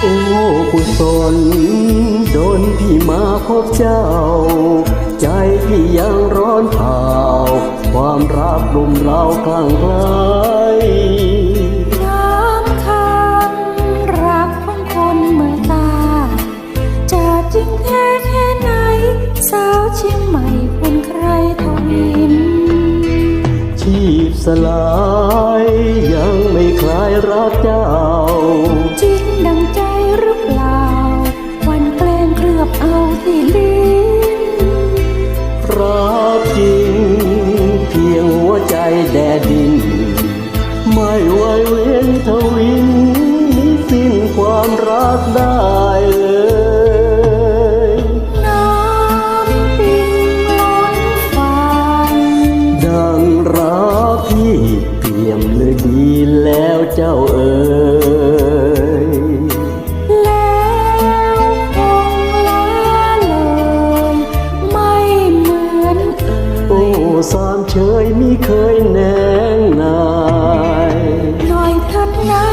โอ้กุศลโดนพี่มาพบเจ้า ใจพี่ยังร้อนเผาความรักลุมเราคลั่งไคลา ที่ลิ้นรักจริง เพียงหัวใจแดดดิน ไม่ไหวเว้นทวินมิสิ้นความรักได้เลยน้ำปิงล้นฟัน ดังรักพี่เปี่ยมเลยดีแล้วเจ้าเอ๋ย สามเชยมิเคยแนงนายหน่อยทัดนะ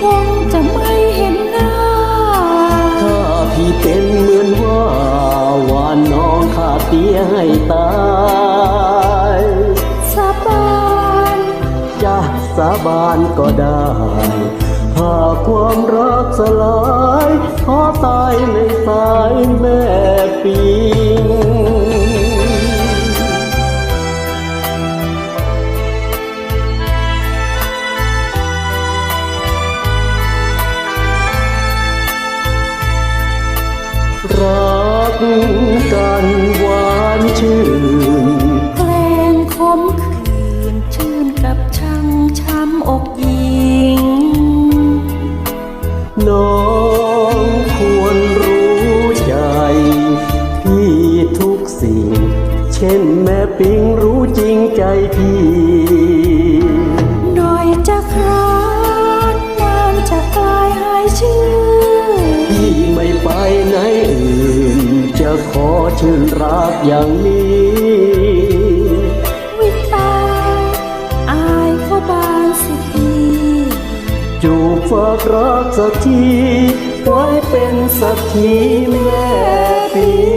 คงจะไม่เห็นหน้า ถ้าพี่เป็นเหมือนว่า วานน้องขาเตียให้ตายสาบานจะสาบานก็ได้หากความรักสลายขอตายในสายแม่ปิ กกันหวานชื่นแกล้งคมคืนชื่นกับช่างช้ำอกหญิง น้องควรรู้ใจ พี่ทุกสิ่ง เช่นแม่ปิงรู้จริงใจพี่ ชื่นรักอย่างนี้วิตาอายเขาบานสิทีจูบฝากรักสักทีไว้เป็นสักทีแม่ปี